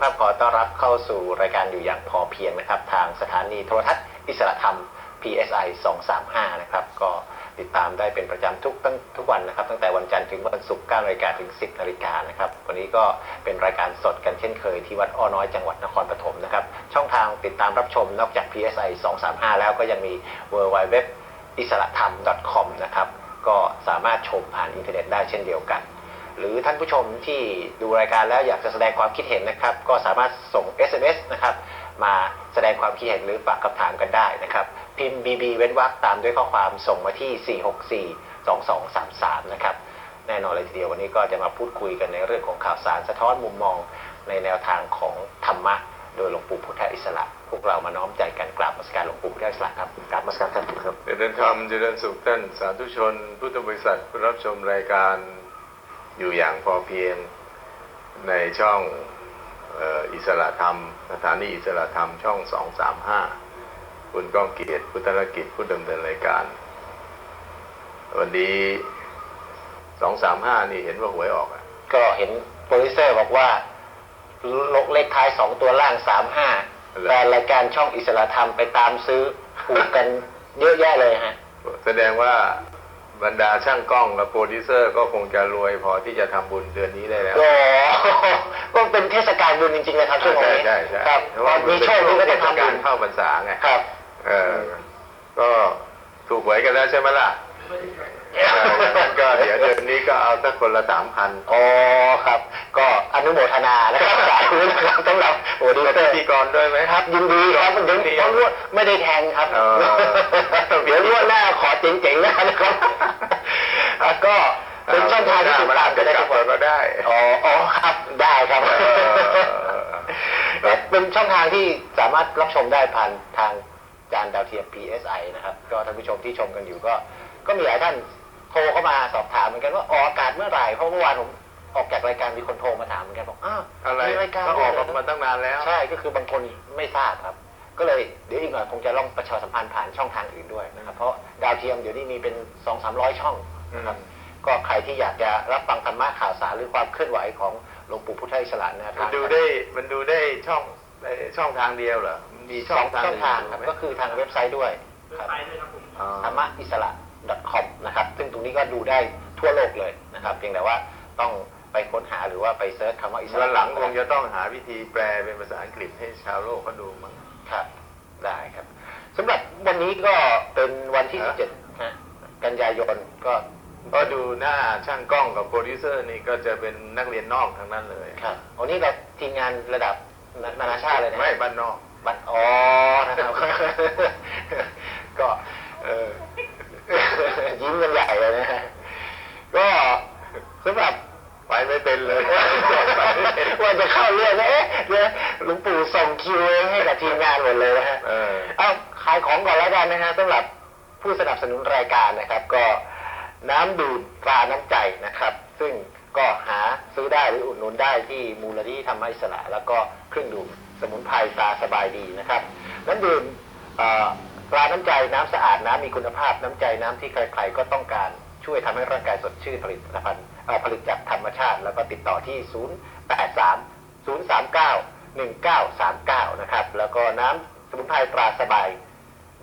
ครับท่านผู้ชมครับขอต้อนรับเข้าสู่รายการอยู่อย่างพอเพียงนะครับ ทางสถานีโทรทัศน์อิสระธรรม PSI 235 นะครับ ก็ติดตามได้เป็นประจำทุกตั้งทุกวันนะครับ ตั้งแต่วันจันทร์ถึงวันศุกร์9นาฬิกาถึง 10นาฬิกานะครับ วันนี้ก็เป็นรายการสดกันเช่นเคยที่วัดอ้อน้อยจังหวัดนครปฐมนะครับ ช่องทางติดตามรับชมนอกจาก PSI 235 แล้วก็ยังมี w w w อิสระธรรม .com นะครับ ก็สามารถชมผ่านอินเทอร์เน็ตได้เช่นเดียวกัน หรือท่านผู้ชมที่ดูรายการแล้วอยากจะแสดงความคิดเห็นนะครับ ก็สามารถส่ง SMS นะครับ มาแสดงความคิดเห็นหรือฝากคำถามกันได้นะครับ พิมพ์ BB เว้นวรรคตามด้วยข้อความส่งมาที่ 4642233 นะครับ แน่นอนเลยทีเดียววันนี้ก็จะมาพูดคุยกันในเรื่องของข่าวสารสะท้อนมุมมองในแนวทางของธรรมะ โดยหลวงปู่พุทธอิสระ พวกเรามาน้อมใจกันกราบมัสการหลวงปู่พุทธอิสระครับกราบมัสการท่านครับเจริญธรรมเจริญสุขท่านสาธุชน พุทธบริษัทผู้รับชมรายการ อยู่อย่างพอเพียงในช่องเอ่ออิสระธรรม สถานีอิสระธรรมช่องสองสามห้าคุณก้องเกียรติพุทธนกิจผู้ดำเนินรายการ วันนี้สองสามห้านี่เห็นว่าหวยออกอะก็เห็นโปรดิวเซอร์บอกว่าลกเลขท้ายสองตัวล่างสามห้าแต่รายการช่องอิสระธรรมไปตามซื้อถูกกันเยอะแยะเลยฮะ แสดงว่า บรรดาช่างกล้องและโปรดิวเซอร์ก็คงจะรวยพอที่จะทำบุญเดือนนี้ได้แล้วก็ก็เป็นเทศกาลบุญจริงๆนะครับช่วงนี้ใช่ใช่ครับเพราะว่ามีโชคนี้ก็จะทำกาบุรญเข้าพรรษาไง ครับ เออ ก็ถูกหวยกันแล้วใช่ไหมล่ะ เอออย่างนั้นก็เดี๋ยวเดือนนี้ก็เอาสักคนละสามพันอ๋อครับ ก็อนุโมทนานะครับสาธุนะครับสำหรับโปรดิวเป็นเซอพิร์ธีกรด้วยไหมครับ ยินดีครับเดี๋ยวยินดีเพราะว่าไม่ได้แทงครับเออเดี๋ยวงวดหน้าขอเจ๋งๆนะครับอะก็เป็นช่องทางที่ติดตามกันได้กลัทุบกวันก็ได้อ๋ออ๋อครับได้ครับเออเป็นช่องทางที่สามารถรับชมได้ผ่านทางจานดาวเทียม PSI นะครับ ก็ท่านผู้ชมที่ชมกันอยู่ก็ก็มีหลายท่าน โทรเข้ามาสอบถามเหมือนกันว่าออกอากาศเมื่อไหร่เพราะเมื่อวานผมออกจากรายการมีคนโทรมาถามเหมือนกันบอกอ้าวอะไรมีรายการก็ออกด้วยเหรมาตั้งนานแล้ว ใช่ก็คือบางคนไม่ทราบครับ ก็เลยเดี๋ยวอีกหน่อยคงจะลองประชาสัมพันธ์ผ่านช่องทางอื่นด้วยนะครับเพราะดาวเทียมเดี๋ยวนี้มีเป็นสองสามร้อยช่องนะครับก็ใครที่อยากจะรับฟังธรรมะข่าวสารหรือความเคลื่อนไหวของหลวงปู่พุทธอิสระนะคมัรันดูได้มันดูได้ช่องได้ช่องทางเดียวเหรอมีสช่อองงทางช่องทางอื่นครับไหมก็คือทางเว็บไซต์ด้วยครับอ๋อธรรมะอิสระ .com นะครับ ซึ่งตรงนี้ก็ดูได้ทั่วโลกเลยนะครับ เพียงแต่ว่าต้องไปค้นหาหรือว่าไปเซิร์ชคำว่าอิสระวันหลังคงจะต้องหาวิธีแปลเป็นภาษาอังกฤษให้ชาวโลกเขาดูมั้งครับ ได้ครับสำหรับวันนี้ก็เป็นวันที่ฮะ17ฮะกันยายนก็ก็ดูหน้าช่างกล้องกับโปรดิวเซอร์นี่ก็จะเป็นนักเรียนนอกทั้งนั้นเลยครับวันนี้เราทีมงานระดับนานาชาติเลยนะไม่บ้านนอกบัตรอ๋อนะครับก็เออ ยิ้มกันใหญ่เลยนะฮะก็สำหรับไปไม่เป็นเลยว่าจะเข้าเรื่องนะเอ๊ะเนี่ยหลวงปู่ส่งคิวให้กับทีมงานหมดเลยนะฮะเออเอาขายของก่อนแล้วกันนะฮะสำหรับผู้สนับสนุนรายการนะครับ ก็น้ำดื่มตราน้ำใจนะครับ ซึ่งก็หาซื้อได้หรืออุดหนุนได้ที่มูลนิธิธรรมอิสระ แล้วก็เครื่องดื่มสมุนไพรตราสบายดีนะครับน้ำดื่ม เอ่อตราน้ำใจน้ำสะอาดน้ำมีคุณภาพน้ำใจน้ำที่ใครๆก็ต้องการช่วยทำให้ร่างกายสดชื่นผลิตภัณฑ์ผลิตจากธรรมชาติ แล้วก็ติดต่อที่ 083 039 1939 นะครับ แล้วก็น้ำสมุนไพรตราสบาย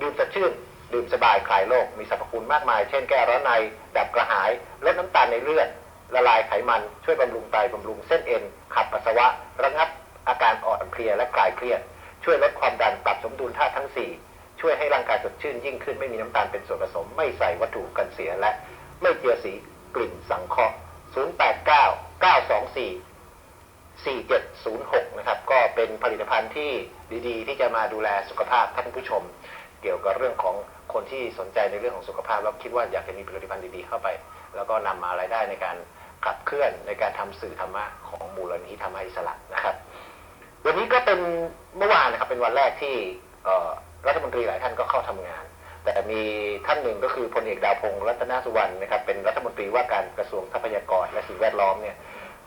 ดื่มสดชื่น ดื่มสบายคลายโรคมีสรรพคุณมากมาย เช่นแก้ร้อนใน ดับกระหาย ลดน้ำตาลในเลือด ละลายไขมัน ช่วยบำรุงไตบำรุงเส้นเอ็น ขับปัสสาวะ ระงับอาการอ่อนเพลียและคลายเครียด ช่วยลดความดัน ปรับสมดุลธาตุทั้ง 4 ช่วยให้ร่างกายสดชื่นยิ่งขึ้นไม่มีน้ำตาลเป็นส่วนผสม ไม่ใส่วัตถุกันเสียและ ไม่เจือสีกลิ่นสังเคราะห์ 089 924 4706 นะครับ ก็เป็นผลิตภัณฑ์ที่ดีๆ ที่จะมาดูแลสุขภาพท่านผู้ชม เกี่ยวกับเรื่องของคนที่สนใจในเรื่องของสุขภาพ แล้วคิดว่าอยากจะมีผลิตภัณฑ์ดีๆเข้าไป แล้วก็นำมารายได้ในการขับเคลื่อนในการทำสื่อธรรมะของมูลนิธิธรรมะอิสระนะครับ วันนี้ก็เป็นเมื่อวานนะครับเป็นวันแรกที่ รัฐมนตรีหลายท่านก็เข้าทำงาน แต่มีท่านหนึ่งก็คือพลเอกดาวพงศ์รัตนสุวรรณนะครับเป็นรัฐมนตรีว่าการกระทรวงทรัพยากรและสิ่งแวดล้อมเนี่ย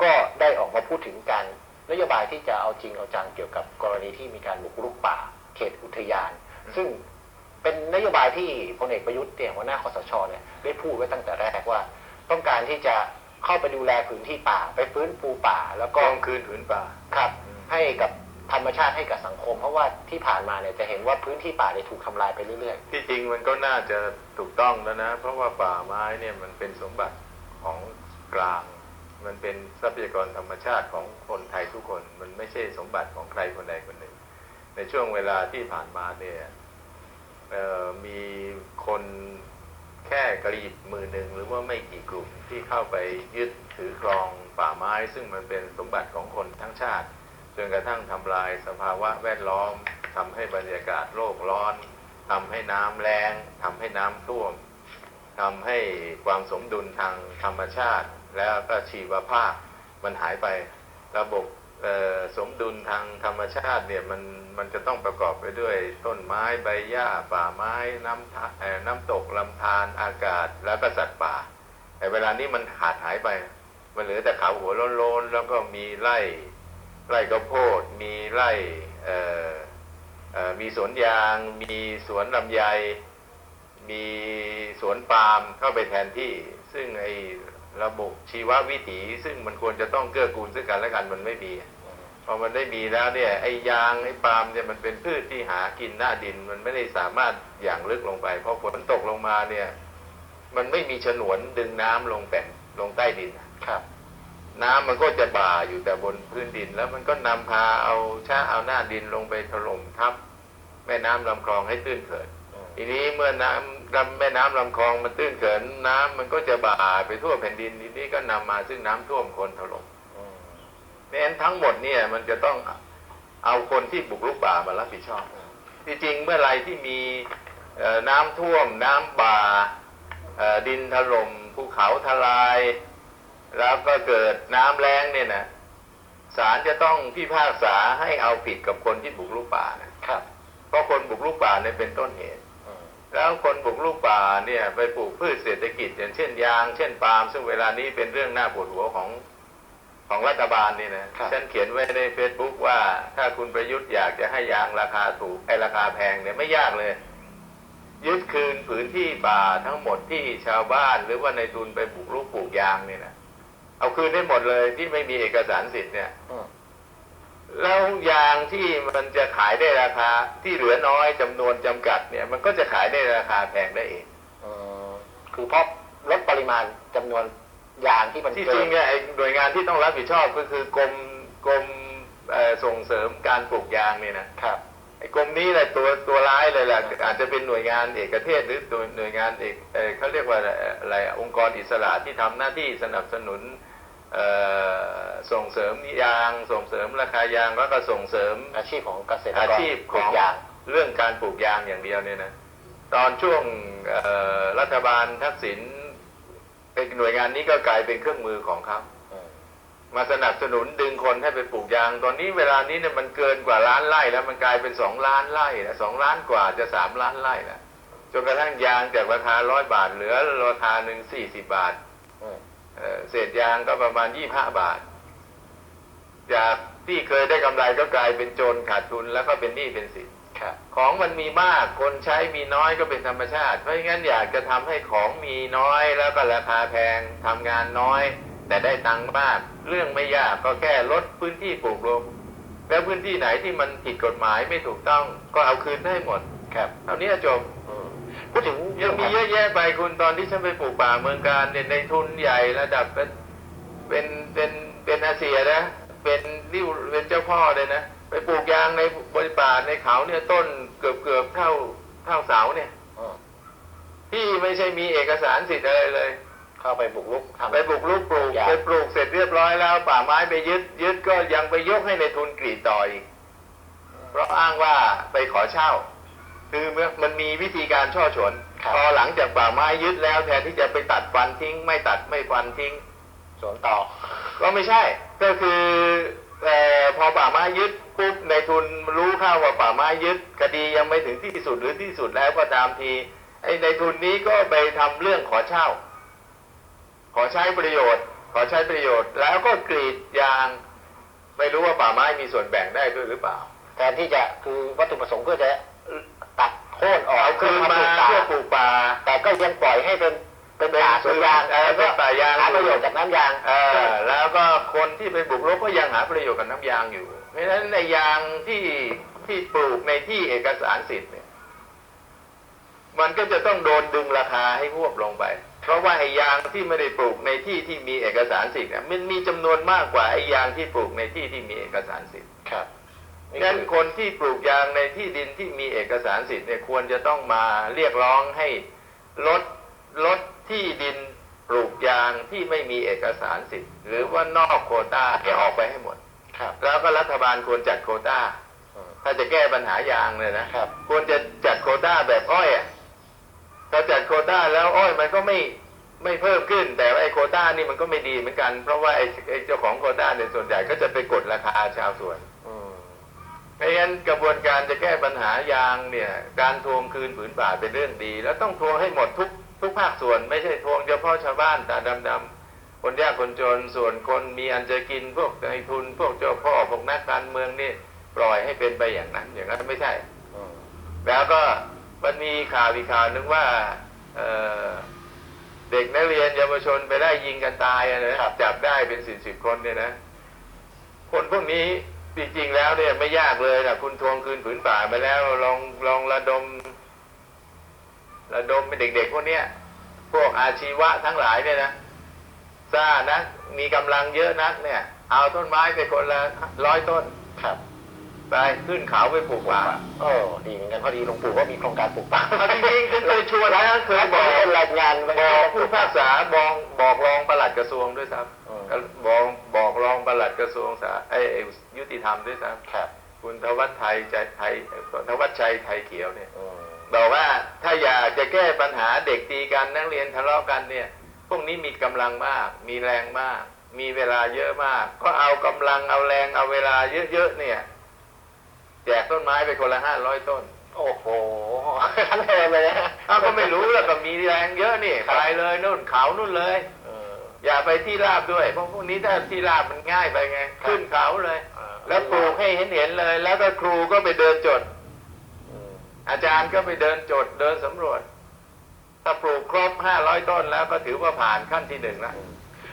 ก็ได้ออกมาพูดถึงการนโยบายที่จะเอาจริงเอาจังเกี่ยวกับกรณีที่มีการบุกรุกป่า เขตอุทยาน ซึ่งเป็นนโยบายที่พลเอกประยุทธ์เนี่ยหัวหน้าคอสชเนี่ยได้พูดไว้ตั้งแต่แรกว่า ต้องการที่จะเข้าไปดูแลพื้นที่ป่า ไปฟื้นฟูป่า แล้วกก็องคืนผืนป่าครับไปให้กับ ธรรมชาติให้กับสังคม เพราะว่าที่ผ่านมาเนี่ยจะเห็นว่าพื้นที่ป่าเนี่ยถูกทำลายไปเรื่อยๆ ที่จริงมันก็น่าจะถูกต้องแล้วนะ เพราะว่าป่าไม้เนี่ยมันเป็นสมบัติของกลาง มันเป็นทรัพยากรธรรมชาติของคนไทยทุกคน มันไม่ใช่สมบัติของใครคนใดคนหนึ่ง ในช่วงเวลาที่ผ่านมาเนี่ยมีคนแค่กรีบมือหนึ่งหรือว่าไม่กี่กลุ่มที่เข้าไปยึดถือครองป่าไม้ ซึ่งมันเป็นสมบัติของคนทั้งชาติ นกระทั่งทำลายสภาวะแวดล้อมทำให้บรรยากาศโลกร้อนทำให้น้ำแรงทำให้น้ำท่วมทำให้ความสมดุลทางธรรมชาติ แล้วก็ชีวภาพมันหายไประบบสมดุลทางธรรมชาติเนี่ยมันมันจะต้องประกอบไปด้วยต้นไม้ใบหญ้าป่าไม้น้ำน้ำตกลำธารอากาศแล้วก็สัตว์ป่า แต่เวลานี้มันขาดหายไป มันเหลือแต่เขาหัวโล้นๆแล้วก็มีไร่ ไร่ข้าวโพด มีไร่มีสวนยาง มีสวนลำไย มีสวนปาล์มเข้าไปแทนที่ ซึ่งไอระบบชีววิถี ซึ่งมันควรจะต้องเกื้อกูลซึ่งกันและกันมันไม่มีพอมันได้มีแล้วเนี่ยไอ้ยางไอ้ปาล์มเนี่ยมันเป็นพืชที่หากินหน้าดิน มันไม่ได้สามารถอย่างลึกลงไป เพอฝนตกลงมาเนี่ย มันไม่มีฉนวนดึงน้ำลงแป่งลงใต้ดินครับ น้ำมันก็จะบ่าอยู่แต่บนพื้นดิน แล้วมันก็นำพาเอาช้าเอาหน้าดินลงไปถล่มทับ แม่น้ำลำคลองให้ตื้นเขินทีนี้เมื่อน้ำลำแม่น้ำลำคลองมันตื้นเขินน้ำมันก็จะบ่าไปทั่วแผ่นดินทีนี้ก็นำมาซึ่งน้ำท่วมคนถล่มเพราะฉะนั้นทั้งหมดเนี่ยมันจะต้องเอาคนที่บุกรุกป่ามารับผิดชอบที่จริงเมื่อไหรที่มีเอ่อน้ำท่วม น้ำบ่าเอ่อดินถล่มภูเขาทลาย แล้วก็เกิดน้ำแล้งเนี่ยนะศาลจะต้องพิพากษาให้เอาผิดกับคนที่บุกรุกป่านะครับ เพราะคนบุกรุกป่าเนี่ยเป็นต้นเหตุแล้วคนบุกรุกป่าเนี่ยไปปลูกพืชเศรษฐกิจ อย่างเช่นยาง เช่นปาล์มซึ่งเวลานี้เป็นเรื่องน่าปวดหัวของของรัฐบาลนี่นะครับฉันเขียนไว้ในเฟซบุ๊กว่า ถ้าคุณประยุทธ์อยากจะให้ยางราคาถูกไอราคาแพงเนี่ยไม่ยากเลย ยึดคืนผืนที่ป่าทั้งหมดที่ชาวบ้าน หรือว่าในทุนไปบุกรุกปลูกยางเนี่ยนะ เอาคืนได้หมดเลยที่ไม่มีเอกสารสิทธิ์เนี่ยอืมแล้วยางที่มันจะขายได้ราคาที่เหลือน้อยจำนวนจำกัดเนี่ย มันก็จะขายได้ราคาแพงได้เองอืมคือเพราะลดปริมาณจำนวนยางที่มันที่เกิจรินงเนี่ยไอ้หน่วยงานที่ต้องรับผิดชอบก็คือกรมกรมเอ่อส่งเสริมการปลูกยางเนี่ยนะครับไอ้กรมนี้แหละตัวตัวร้ายเลยแหละอาจจะเป็นหน่วยงานเอกเทศหรือตัวหน่วยงานเอกเอ่อเขาเรียกว่าอะไรอะองค์กรอิสระที่ทำหน้าที่สนับสนุนเอ่อ ส่งเสริมยางส่งเสริมราคายางแล้วก็ส่งเสริมอาชีพของเกษตรกรอาชีพปขลูอกงยางเรื่องการปลูกยางอย่างเดียวเนี่ยนะตอนช่วงเอ่อรัฐบาลทักษิณเป็นหน่วยงานนี้ก็กลายเป็นเครื่องมือของเขาอืมมาสนับสนุนดึงคนให้ไปปลูกยาง ตอนนี้เวลานี้เนี่ยมันเกินกว่าล้านไร่แล้วมันกลายเป็นสองล้านไร่แล้วสองล้านกว่าจะสามล้านไร่แล้วจนกระทั่งยางจากราคาร้อยบาทเหลือราคาหนึ่งสี่สิบบาทอืม เอ่อเศษยางก็ประมาณยี่ห้าบาท จากที่เคยได้กำไรก็กลายเป็นโจรขาดทุนแล้วก็เป็นหนี้เป็นสินครับของมันมีมากคนใช้มีน้อยก็เป็นธรรมชาติ เพราะงั้นอยากจะทำให้ของมีน้อยแล้วก็ราคาแพงทำงานน้อย แต่ได้ตังค์มาก เรื่องไม่ยากก็แค่ลดพื้นที่ปลูกลงแล้วพื้นที่ไหนที่มันผิดกฎหมายไม่ถูกต้องก็เอาคืนได้หมดครับเท่านี้จบอืม พูดถึงยังมีเยอะแยะไปคุณตอนที่ฉันไปปลูกป่าเมืองการเนี่ยในทุนใหญ่ระดับเป็นเป็นเป็นเป็นอาเซียนะ เป็นริ้วเป็นเจ้าพ่อเลยนะ ไปปลูกยางในบริป่าในเขาเนี่ยต้นเกือบเกือบเท่าเท่าเสาเนี่ยอืมที่ไม่ใช่มีเอกสารสิทธิ์อะไรเลย เข้าไปบุกรุกทำไปปลูกลูกปลูกยางไปปลูกเสร็จเรียบร้อยแล้ว ป่าไม้ไปยึดยึดก็ยังไปยกให้ในทุนกรีดต่ออีกเพราะอ้างว่าไปขอเช่า คือมันมีวิธีการช่อฉนครับพอหลังจากป่าไม้ยึดแล้วแทนที่จะไปตัดฟันทิ้ง ไม่ตัดไม่ฟันทิ้งสวนต่อ ก็ไม่ใช่ ก็คือเออพอป่าไม้ยึดปุ๊บในทุนรู้เข้าว่าป่าไม้ยึดคดียังไม่ถึงที่สุดหรือที่สุดแล้วก็ตามทีไอ้ในทุนนี้ก็ไปทำเรื่องขอเช่า ขอใช้ประโยชน์ ขอใช้ประโยชน์ แล้วก็กรีดยาง ไม่รู้ว่าป่าไม้มีส่วนแบ่งได้ด้วยหรือเปล่าแทนที่จะคือวัตถุประสงค์เพื่อจะ ตัดโค่นออกเอาคืนมาปลูกป่เพื่อปลูกป่าแต่ก็ยังปล่อยให้เป็นเป็นป่าสวนยางเออเป็นป่ายางหาประโยชน์จากน้ำยางเออแล้วก็คนที่ไปบุกรุกก็ยังหาประโยชน์กับน้ำยางอยู่ เพราะฉะนั้นในยางที่ที่ปลูกในที่เอกสารสิทธิ์เนี่ย มันก็จะต้องโดนดึงราคาให้หวบลงไป เพราะว่าไอ้ยางที่ไม่ได้ปลูกในที่ที่มีเอกสารสิทธิ์เนี่ยมันมีจำนวนมากกว่าไอ้ยางที่ปลูกในที่ที่มีเอกสารสิทธิ์ครับนี่ งั้นคือคนที่ปลูกยางในที่ดินที่มีเอกสารสิทธิ์เนี่ยควรจะต้องมาเรียกร้องให้ลดลดที่ดินปลูกยางที่ไม่มีเอกสารสิทธิ์ หรือว่านอกโควต้าให้ออกไปให้หมดครับแล้วก็รัฐบาลควรจัดโควต้าอืมถ้าจะแก้ปัญหายางเลยนะครับ ควรจะจัดโควต้าแบบอ้อยอะถ้าจัดโควต้าแล้วอ้อยมันก็ไม่ไม่เพิ่มขึ้น แต่ว่าไอ้โควต้านี่มันก็ไม่ดีเหมือนกัน เพราะว่าไอ้ไอ้เจ้าของโควต้าเนี่ยส่วนใหญ่ก็จะไปกดราคาชาวสวน อืมเพราะฉะนั้นกระบวนการจะแก้ปัญหายางเนี่ย การทวงคืนผืนป่าเป็นเรื่องดี แล้วต้องทวงให้หมดทุกทุกภาคส่วน ไม่ใช่ทวงเฉพาะชาวบ้านตาดำๆคนยากคนจนส่วนคนมีอันจะกินพวกนายทุน พวกเจ้าพ่อพวกนักการเมืองนี่ปล่อยให้เป็นไปอย่างนั้น อย่างนั้นไม่ใช่อืมแล้วก็มันมีข่าวอีกข่าวหนึ่งว่าเอ่อเด็กนักเรียนเยาวชนไปได้ยิงกันตายอะนะจับได้เป็นสิบสิบคนเนี่ยนะ คนพวกนี้ จริงๆแล้วเนี่ยไม่ยากเลยนะคุณทวงคืนผืนป่าไปแล้ว ลองลองระดม ระดมเป็นเด็กๆพวกเนี้ยพวกอาชีวะทั้งหลายเนี่ยนะซ่านะมีกำลังเยอะนักเนี่ย เอาต้นไม้ไปคนละร้อยต้นครับ ไปขึ้นเขาไปปลูกป่าโอ้ดีเหมือนกันพอดีหลวงปู่ก็มีโครงการปลูกป่าเอาจริงๆคือเคยชวนนะเคยบอกเป็นรายงานบอกผู้พิพากษาบอกบอกรองปลัดกระทรวงด้วยซ้อืมำบอกบอกรองปลัดกระทรวงสาไอ้ไอ้ยุติธรรมด้วยซ้ครับำคุณทวัชชัยใจไทยทวัชชัยไทยเขียวเนี่ยอืมบอกว่าถ้าอยากจะแก้ปัญหาเด็กตีกันนักเรียนทะเลาะกันเนี่ย พวกนี้มีกำลังมาก มีแรงมาก มีเวลาเยอะมาก ก็เอากำลังเอาแรงเอาเวลาเยอะๆเนี่ย แจกต้นไม้ไปคนละห้าร้อยต้น โอ้โหทั้งเทอมเลยนะอ้าวก็ไม่รู้แล้วก็มีแรงเยอะนี่ครับ ไปเลยนู่นเขานู่นเลย เออ อย่าไปที่ราบด้วย เพราะพวกนี้ถ้าที่ราบมันง่ายไปไง ครับ ขึ้นเขาเลยเออแล้วปลูกให้เห็นเห็นๆเลย แล้วก็ครูก็ไปเดินจด อืมอาจารย์ก็ไปเดินจดเดินสำรวจ ถ้าปลูกครบห้าร้อยต้นแล้วก็ถือว่าผ่านขั้นที่หนึ่งแล้ว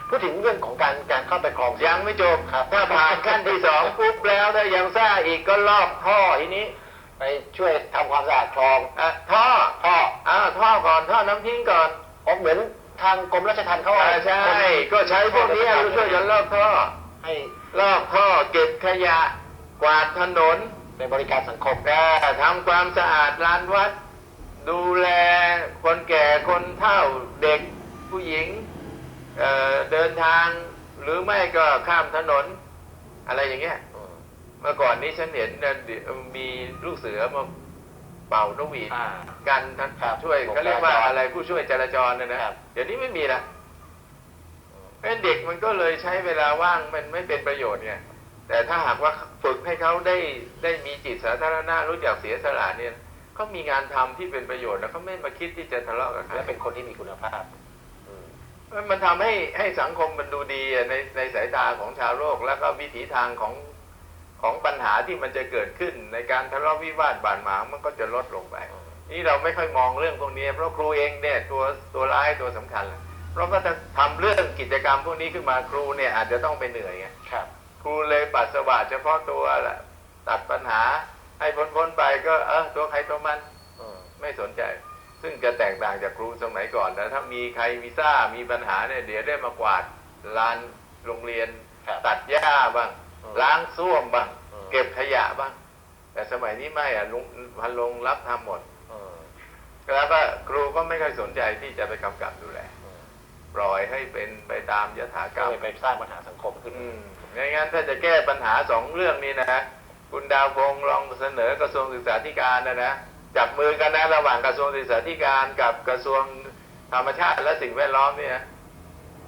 พูดถึงเรื่องของการการเข้าไปครองยังไม่จบครับถ้าผ่านขั้นที่สองปุ๊บแล้วถ้ายังซ่าอีกก็ลอกท่อทีนี้ ไปช่วยทำความสะอาดคลองอะท่อท่ออ่าท่อก่อนท่อน้ำทิ้งก่อนผมเหมือนทางกรมราชทัณฑ์เขาอ่าใช่ ก็ใช้พวกนี้ช่วยกันลอกท่อให้ลอกท่อเก็บขยะกวาดถนนเป็นบริการสังคมแต่ทำความสะอาดลานวัด ดูแลคนแก่คนเฒ่าเด็กผู้หญิง เอ่อเดินทางหรือไม่ก็ข้ามถนนอะไรอย่างเงี้ยอืมเมื่อก่อนนี้ฉันเห็นนะเดี๋ยวมีลูกเสือมาเป่านกหวีดอ่ากันทั้งครับช่วยผมเขาเรียกว่าจราจรอะไรผู้ช่วยจราจรนะนะครับเดี๋ยวนี้ไม่มีละเพราะฉะนั้นเด็กมันก็เลยใช้เวลาว่างมันไม่เป็นประโยชน์ไงแต่ถ้าหากว่าฝึกให้เขาได้ได้มีจิตสาธารณะรู้จักเสียสละเนี่ยเขามีงานทำที่เป็นประโยชน์แล้วเขาไม่มาคิดที่จะทะเลาะกับใครและเป็นคนที่มีคุณภาพอื มมันทำให้ให้สังคมมันดูดีอะในในสายตาของชาวโลก แล้วก็วิถีทางของของปัญหาที่มันจะเกิดขึ้นในการทะเลาะวิวาทบาดหมางมันก็จะลดลงไป นี่เราไม่ค่อยมองเรื่องพวกนี้ เพราะครูเองเนี่ยตัวตัวร้ายตัวสำคัญแหละเพราะว่าถ้าทำเรื่องกิจกรรมพวกนี้ขึ้นมาครูเนี่ยอาจจะต้องไปเหนื่อยไงครับ ครูเลยปัสสาวะเฉพาะตัวแหละตัดปัญหาให้พ้นๆไปก็เออตัวใครตัวมันอืมไม่สนใจ ซึ่งจะแตกต่างจากครูสมัยก่อนนะถ้ามีใครวีซ่ามีปัญหาเนี่ยเดี๋ยวได้มากวาดลานโรงเรียนครับตัดหญ้าบ้างอืมล้างส้วมบ้างอืมเก็บขยะบ้าง แต่สมัยนี้ไม่อะลุงพันลงรับทำหมดอืมแล้วก็ครูก็ไม่ค่อยสนใจที่จะไปกำกับดูแลอืมปล่อยให้เป็นไปตามยถากรก็รมเลยไปสร้างปัญหาสังคมขึ้นอืมงั้นถ้าจะแก้ปัญหาสองเรื่องนี้นะคุณดาวพงษ์ลองเสนอกระทรวงศึกษาธิการนะนะ จับมือกันนะระหว่างกระทรวงศึกษาธิการกับกระทรวงธรรมชาติและสิ่งแวดล้อมเนี่ย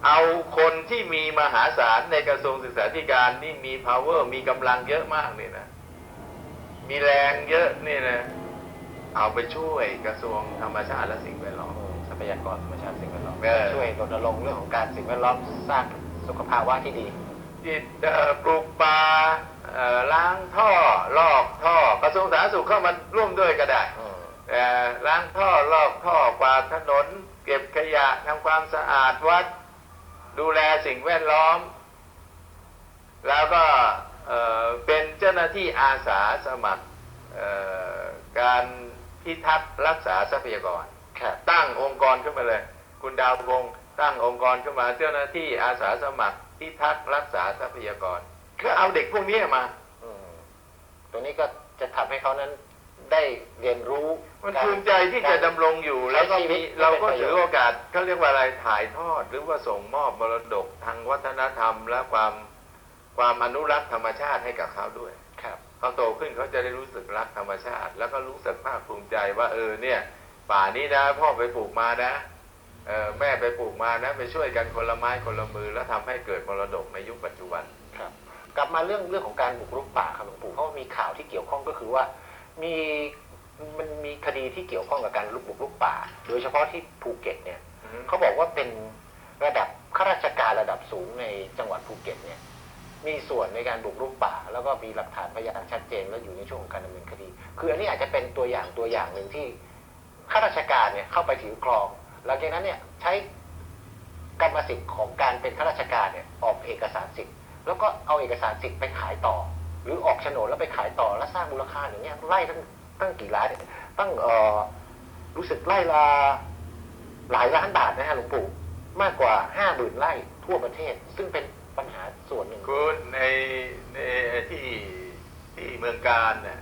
เอาคนที่มีมหาศาลในกระทรวงศึกษาธิการนี่มี power มีกำลังเยอะมากนี่นะ มีแรงเยอะนี่นะ เอาไปช่วยกระทรวงธรรมชาติและสิ่งแวดล้อมอืมทรัพยากรธรรมชาติสิ่งแวดล้อมเออช่วยรณรงค์เรื่องของการสิ่งแวดล้อมสร้างสุขภาวะที่ดีที่เอ่อปลูกป่าเอ่อ ล้างท่อลอกท่อกระทรวงสาธารณสุขเข้ามาร่วมด้วยก็ได้อืมแต่ล้างท่อลอกท่อกวาดถนน เก็บขยะทำความสะอาดวัด ดูแลสิ่งแวดล้อม แล้วก็เอ่อเป็นเจ้าหน้าที่อาสาสมัครเอ่อการพิทักษ์รักษาทรัพยากรครับตั้งองค์กรขึ้นมาเลย คุณดาวพงศ์ตั้งองค์กรขึ้นมาเจ้าหน้าที่อาสาสมัครพิทักษ์รักษาทรัพยากร ก็เอาเด็กพวกนี้มาอืมตรงนี้ก็จะทำให้เขานั้นได้เรียนรู้มันการภูมิใจที่จะดำรงอยู่ แล้วก็ใช้ชีวิมีตเราก็ให้เป็นประโยชน์ถือโอกาสเขาเรียกว่าอะไรถ่ายทอด หรือว่าส่งมอบมรดกทางวัฒนธรรม และความความอนุรักษ์ธรรมชาติให้กับเขาด้วยครับเขาโตขึ้นเขาจะได้รู้สึกรักธรรมชาติ แล้วก็รู้สึกภาคภูมิใจว่าเออเนี่ย ป่านี้นะ พ่อไปปลูกมานะเออแม่ไปปลูกมานะ ไปช่วยกันคนละไม้คนละมือ แล้วทำให้เกิดมรดกในยุคปัจจุบันครับ กลับมาเรื่องเรื่องของการบุกรุกป่าครับหลวงปู่เพราะว่ามีข่าวที่เกี่ยวข้องก็คือว่า มีมันมีคดีที่เกี่ยวข้องกับการลุกบุกรุกป่า โดยเฉพาะที่ภูเก็ตเนี่ยเขาบอกว่าเป็นระดับข้าราชการระดับสูงในจังหวัดภูเก็ตเนี่ยมีส่วนในการบุกรุกป่า แล้วก็มีหลักฐานพยานชัดเจนและอยู่ในช่วงของการดำเนินคดี คืออันนี้อาจจะเป็นตัวอย่างตัวอย่างหนึ่งที่ข้าราชการเนี่ยเข้าไปถือครอง หลังจากนั้นเนี่ยใช้กรรมสิทธิ์ของการเป็นข้าราชการเนี่ยออกเอกสารสิทธิ์ แล้วก็เอาเอกสารสิทธิ์ไปขายต่อ หรือออกโฉนดแล้วไปขายต่อแล้วสร้างมูลค่าอย่างเงี้ยไล่ตั้งตั้งกี่ล้านเนี่ยตั้งเอ่อรู้สึกไล่ละหลายล้านบาทนะฮะหลวงปู่มากกว่าห้าหมื่นไร่ทั่วประเทศ ซึ่งเป็นปัญหาส่วนหนึ่งคุณในในที่ที่เมืองการเนี่ย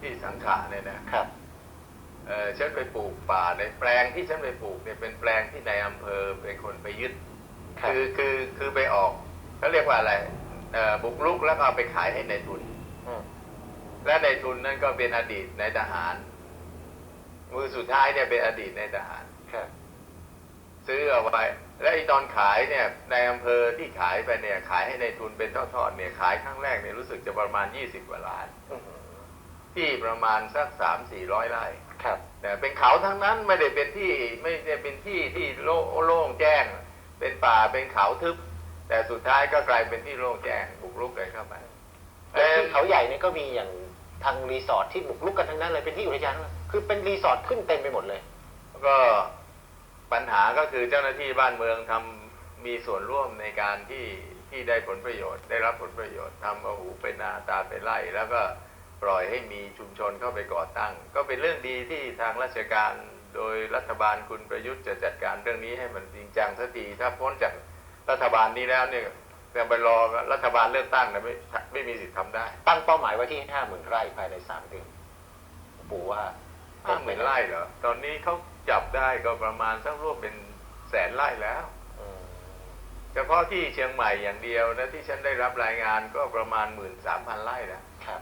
ที่สังขะเนี่ยนะครับเออฉันไปปลูกป่าในแปลงที่ฉันไปปลูกเนี่ยเป็นแปลงที่ในอำเภอเป็นคนไปยึดครับคือคือคือไปออก เขาเรียกว่าอะไรเอ่อบุกรุกแล้วก็เอาไปขายให้ในทุนอืมและในทุนนั่นก็เป็นอดีตในทหาร มือสุดท้ายเนี่ยเป็นอดีตในทหารครับซื้อเอาไว้ และไอตอนขายเนี่ย ในอำเภอที่ขายไปเนี่ย ขายให้ในทุนเป็นทอดๆเนี่ยขายครั้งแรกเนี่ยรู้สึกจะประมาณ20กว่าล้านอืมที่ประมาณสักสามสี่ร้อยไร่ครับแต่เป็นเขาทั้งนั้นไม่ได้เป็นที่ไม่ได้เป็นที่ที่โล่โล่งแจ้ง เป็นป่าเป็นเขาทึบ แต่สุดท้ายก็กลายเป็นที่โล่งแจ้งบุกรุกกันเข้าไปแต่ที่เขาใหญ่เนี่ยก็มีอย่างทางรีสอร์ทที่บุกรุกกันทั้งนั้นเลยเป็นที่อุทยานทั้งนั้นคือเป็นรีสอร์ทขึ้นเต็มไปหมดเลยก็ปัญหาก็คือเจ้าหน้าที่บ้านเมืองทำมีส่วนร่วมในการที่ที่ได้ผลประโยชน์ ได้รับผลประโยชน์ทำเอาหูไปนาตาไปไล่ แล้วก็ปล่อยให้มีชุมชนเข้าไปก่อตั้ง ก็เป็นเรื่องดีที่ทางราชการโดยรัฐบาลคุณประยุทธ์จะจัดการเรื่องนี้ให้มันจริงจังสักทีถ้าพ้นจาก รัฐบาลนี้แล้วเนี่ยจะไปรอรัฐบาลเลือกตั้งเนี่ยไม่ไม่มีสิทธิ์ทำได้ ตั้งเป้าหมายไว้ที่ห้าหมื่นไร่ภายในสามเดือนปู่ว่าห้าหมื่นไร่เหรอตอนนี้เขาจับได้ก็ประมาณสักรวมเป็นแสนไร่แล้วเฉพาะที่เชียงใหม่อย่างเดียวนะที่ฉันได้รับรายงานก็ประมาณหมื่นสามพันไร่แล้วครับ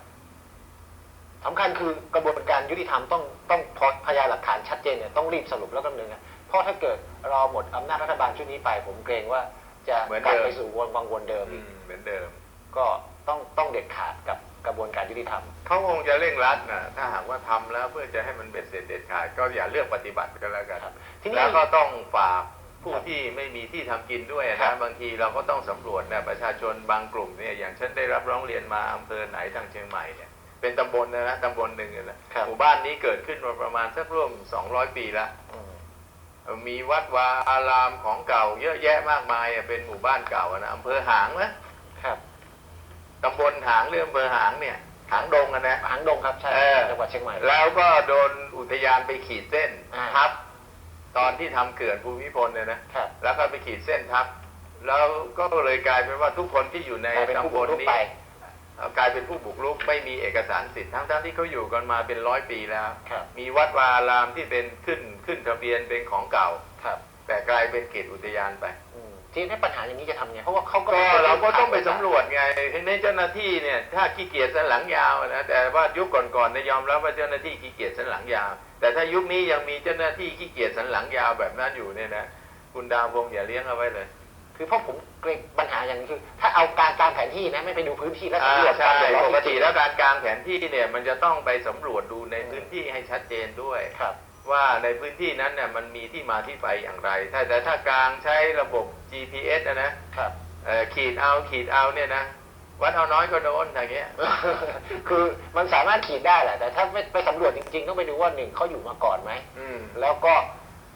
สำคัญคือกระบวนการยุติธรรมต้องต้องพอพยานหลักฐานชัดเจนเนี่ยต้องรีบสรุปแล้วก็ดำเนินการเพราะถ้าเกิดรอหมดอำนาจรัฐบาลชุดนี้ไปผมเกรงว่า จะเหมือนกลับเดิมไปสู่วนวังวนเดิมอือีกมเหมือนเดิม ก็ต้องต้องเด็ดขาดกับกระบวนการยุติธรรม เขาคงจะเร่งรัดนะถ้าหากว่าทำแล้วเพื่อจะให้มันเบ็ดเสร็จเด็ดขาดก็อย่าเลือกปฏิบัติก็แล้วกันครับทีนี้แล้วก็ต้องฝากผู้ครับที่ไม่มีที่ทำกินด้วยครันะบ บางทีเราก็ต้องสำรวจนะประชาชนบางกลุ่มเนี่ยอย่างฉันได้รับร้องเรียนมาอำเภอไหนทางเชียงใหม่เนี่ยเป็นตำบลนะนะตำบลหนึ่งอะนะครับหมู่บ้านนี้เกิดขึ้นมาประมาณสักร่วม 200 ปีแล้วอืม มีวัดวาอารามของเก่า เยอะแยะมากมายอะเป็นหมู่บ้านเก่าอะนะอำเภอหางนะครับตำบลหางเรื่องอำเภอหางเนี่ย หางดงอะนะหางดงครับใช่เออจังหวัดเชียงใหม่แล้วก็โดนอุทยานไปขีดเส้นอ่าทับ ตอนที่ทำเขื่อนภูมิพลเนี่ยนะครับแล้วก็ไปขีดเส้นทับ แล้วก็เลยกลายเป็นว่าทุกคนที่อยู่ในกลายเป็นผู้ตำบบุกลรุกนี้ไปเอ่อ กลายเป็นผู้บุกรุกไม่มีเอกสารสิทธิ์ทั้งๆที่เขาอยู่กันมาเป็นร้อยปีแล้วครับมีวัดวาอารามที่เป็นขึ้นขึ้นทะเบียนเป็นของเก่าครับ แต่กลายเป็นเขตอุทยานไปอืมทีนี้ปัญหาอย่างนี้จะทำไงเพราะว่าเขาก็ก็เราก็ต้องไปสำรวจไงในเจ้าหน้าที่เนี่ยถ้าขี้เกียจสันหลังยาวนะแต่ว่ายุคก่อนๆเนี่ยยอมรับว่าเจ้าหน้าที่ขี้เกียจสันหลังยาว แต่ถ้ายุคนี้ยังมีเจ้าหน้าที่ขี้เกียจสันหลังยาวแบบนั้นอยู่เนี่ยนะคุณดาวพงษ์อย่าเลี้ยงเอาไว้เลย คือเพราะผมเกรงปัญหาอย่างนี้คือ ถ้าเอาการตามแผนที่นะไม่ไปดูพื้นที่แล้วอ่าสำรวจใช่ความเดือดร้อนปกติจริงๆแล้วการกางแผนที่เนี่ยมันจะต้องไปสำรวจดูในพื้นที่ให้ชัดเจนด้วย ครับ ว่าในพื้นที่นั้นเนี่ยมันมีที่มาที่ไปอย่างไร ถ้าแต่ถ้ากลางใช้ระบบ GPS นะนะครับ เอ่อขีดเอาขีดเอาเนี่ยนะวัดเอาน้อยก็โดนอย่างเงี้ย คือมันสามารถขีดได้แหละแต่ถ้าไม่ไปสำรวจจริง ๆ ต้องไปดูว่าหนึ่งเขาอยู่มาก่อนไหม อืม แล้วก็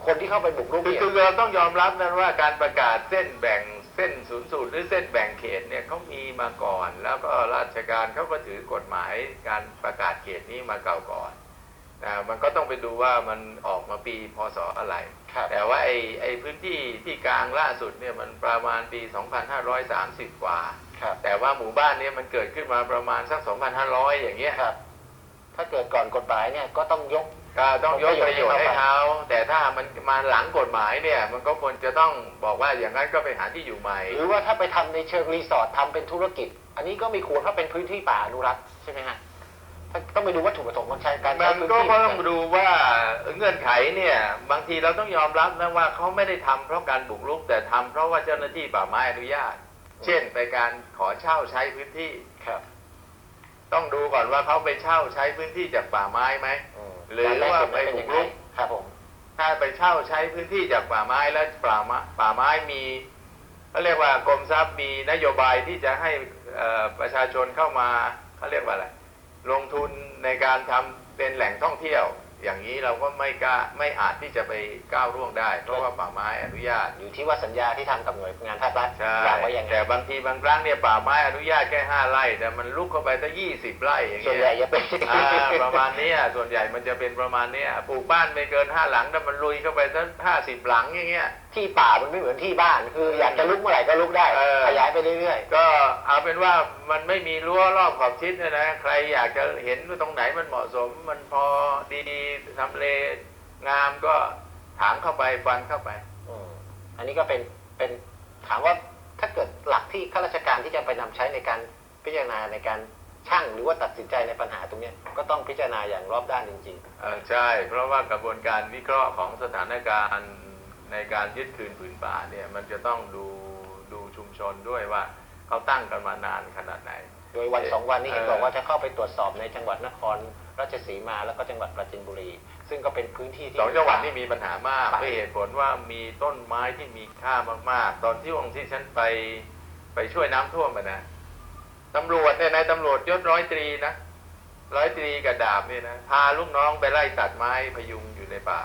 คนที่เข้าไปบุกรุกคือเนี่ย คือเราต้องยอมรับนะว่าการประกาศเส้นแบ่งเส้นศูนย์สูตรหรือเส้นแบ่งเขตเนี่ยเขามีมาก่อน แล้วก็ราชการเขาก็ถือกฎหมายการประกาศเขตนี้มาเก่าก่อนนะมันก็ต้องไปดูว่ามันออกมาปีพศอะไร ครับ แต่ว่าไอ้ไอ้พื้นที่ที่กลางล่าสุดเนี่ยมันประมาณปี 2530 กว่า ครับแต่ว่าหมู่บ้านเนี้มันเกิดขึ้นมาประมาณสัก 2,500 อย่างเงี้ย ครับ ถ้าเกิดก่อนกฎหมายเนี่ยก็ต้องยก ก็ต้องยกประโยชน์ให้ให้เขาเขาแต่ถ้ามันมาหลังกฎหมายเนี่ย มันก็ควรจะต้องบอกว่าอย่างนั้นก็ไปหาที่อยู่ใหม่ หรือว่าถ้าไปทำในเชิงรีสอร์ททำเป็นธุรกิจ อันนี้ก็ไม่ควรเพราะเป็นพื้นที่ป่าอนุรักษ์ใช่ไหมฮะถ้าต้องไปดูวัตถุประสงค์ของใช้การมัใช้นพื้นก็ที่ต้องดูว่าเงื่อนไขเนี่ยบางทีเราต้องยอมรับนะว่าเขาไม่ได้ทำเพราะการบุกรุกแต่ทำเพราะว่าเจ้าหน้าที่ป่าไม้อนุญาต เช่นไปการขอเช่าใช้พื้นที่ครับ ต้องดูก่อนว่าเขาไปเช่าใช้พื้นที่จากป่าไม้ไหมมหรือว่าไปบุกรุก ครับผม ถ้าไปเช่าใช้พื้นที่จากป่าไม้แล้วป่าไม้ป่าไม้มีเขาเรียกว่ากรมทรัพย์มีนโยบายที่จะให้เอ่อประชาชนเข้ามาเขาเรียกว่าอะไรลงทุนในการทำเป็นแหล่งท่องเที่ยว อย่างนี้เราก็ไม่กล้าไม่อาจที่จะไปก้าวร่วงได้ เพราะว่าป่าไม้อนุญาตอยู่ที่ว่าสัญญาที่ทำกับหน่วยงานภาครัฐใช่วางไว้ยังไงแต่บางทีบางครั้งเนี่ยป่าไม้อนุญาตแค่ห้าไร่แต่มันลุกเข้าไปตั้งยี่สิบไร่อย่างส่วนเงี้ใหญ่ยจะเป็นอ่าประมาณเนี้ยส่วนใหญ่มันจะเป็นประมาณเนี้ยปลูกบ้านไม่เกินห้าหลังแต่มันลุยเข้าไปสักห้าสิบหลังอย่างเงี้ย ที่ป่ามันไม่เหมือนที่บ้าน คืออยากจะลุกเมื่อไหร่ก็ลุกได้เออ ขยายไปเรื่อยก็เอาเป็นว่ามันไม่มีรั้วรอบขอบชิดเนยนะใครอยากจะเห็นว่าตรงไหนมันเหมาะสม มันพอดีๆทำเลงามก็ถางเข้าไปฟันเข้าไป ๆอืมอันนี้ก็เป็นเป็นถามว่าถ้าเกิดหลักที่ข้าราชการที่จะไปนำใช้ในการพิจารณาในการช่างหรือว่าตัดสินใจในปัญหาตรงเนี้ยก็ต้องพิจารณาอย่างรอบด้านจริงเออใช่ เพราะว่ากระบวนการวิเคราะห์ของสถานการณ์ ในการยึดคืนผืนป่าเนี่ยมันจะต้องดูดูชุมชนด้วยว่าเขาตั้งกันมานานขนาดไหนๆโดยวันสองวันนี้เห็นเออบอกว่าจะเข้าไปตรวจสอบในจังหวัดนครราชสีมาแล้วก็จังหวัดปราจีนบุรี ซึ่งก็เป็นพื้นที่ที่สองจังหวัดนี่มีปัญหามากป่าด้วยเหตุผลว่ามีต้นไม้ที่มีค่ามากๆ ตอนที่วงที่ฉันไปไปช่วยน้ำท่วมอะนะตำรวจเนี่ยนายตำรวจยศร้อยตรีนะร้อยตรีกับดาบเนี่ยนะพาลูกน้องไปไล่ตัดไม้พยุงอยู่ในป่า